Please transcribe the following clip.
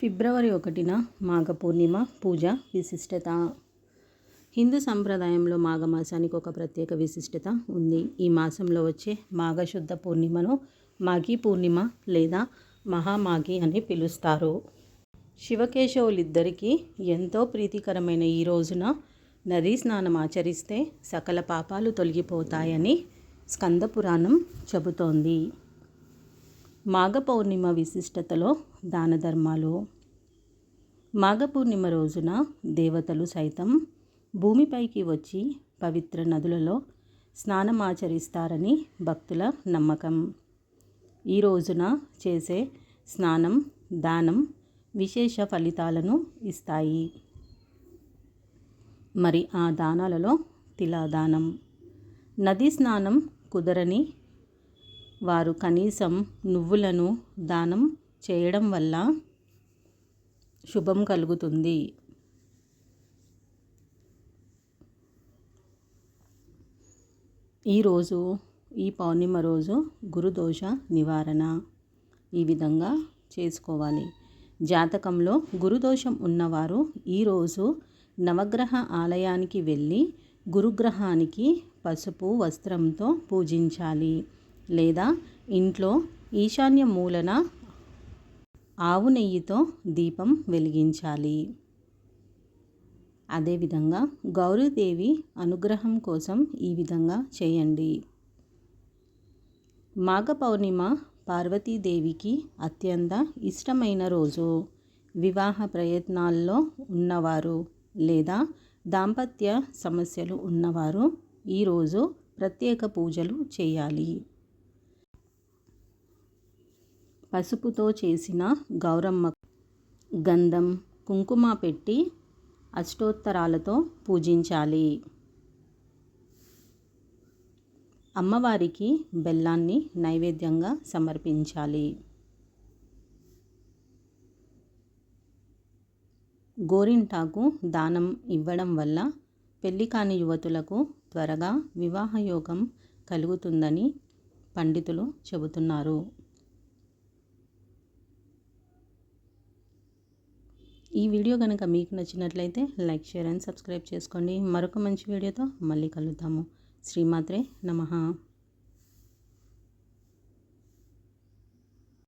ఫిబ్రవరి ఒకటిన మాఘ పూర్ణిమ పూజ విశిష్టత. హిందూ సంప్రదాయంలో మాఘమాసానికి ఒక ప్రత్యేక విశిష్టత ఉంది. ఈ మాసంలో వచ్చే మాఘశుద్ధ పూర్ణిమను మాఘీ పూర్ణిమ లేదా మహామాఘి అని పిలుస్తారు. శివకేశవులిద్దరికీ ఎంతో ప్రీతికరమైన ఈ రోజున నదీ స్నానం ఆచరిస్తే సకల పాపాలు తొలగిపోతాయని స్కంద పురాణం చెబుతోంది. మాఘ పౌర్ణిమ విశిష్టతలో దాన ధర్మాలు మాఘ పూర్ణిమ రోజున దేవతలు సైతం భూమిపైకి వచ్చి పవిత్ర నదులలో స్నానమాచరిస్తారని భక్తుల నమ్మకం. ఈ రోజున చేసే స్నానం దానం విశేష ఫలితాలను ఇస్తాయి. మరి ఆ దానాలలో తిలాదానం. నదీ స్నానం కుదరని వారు కనీసం నువ్వులను దానం చేయడం వల్ల శుభం కలుగుతుంది. ఈరోజు ఈ పౌర్ణిమ రోజు గురుదోష నివారణ ఈ విధంగా చేసుకోవాలి. జాతకంలో గురుదోషం ఉన్నవారు ఈరోజు నవగ్రహ ఆలయానికి వెళ్ళి గురుగ్రహానికి పసుపు వస్త్రంతో పూజించాలి. లేదా ఇంట్లో ఈశాన్య మూలన ఆవు నెయ్యితో దీపం వెలిగించాలి. అదేవిధంగా గౌరీదేవి అనుగ్రహం కోసం ఈ విధంగా చేయండి. మాఘ పౌర్ణిమ పార్వతీదేవికి అత్యంత ఇష్టమైన రోజు. వివాహ ప్రయత్నాల్లో ఉన్నవారు లేదా దాంపత్య సమస్యలు ఉన్నవారు ఈరోజు ప్రత్యేక పూజలు చేయాలి. పసుపుతో చేసిన గౌరమ్మ గంధం కుంకుమ పెట్టి అష్టోత్తరాలతో పూజించాలి. అమ్మవారికి బెల్లాన్ని నైవేద్యంగా సమర్పించాలి. గోరింటాకు దానం ఇవ్వడం వల్ల పెళ్ళి కాని యువతులకు త్వరగా వివాహయోగం కలుగుతుందని పండితులు చెబుతున్నారు. ఈ వీడియో కనుక మీకు నచ్చినట్లయితే లైక్ షేర్ అండ్ సబ్స్క్రైబ్ చేసుకోండి. మరొక మంచి వీడియోతో మళ్ళీ కలుద్దాము. శ్రీమాత్రే నమ.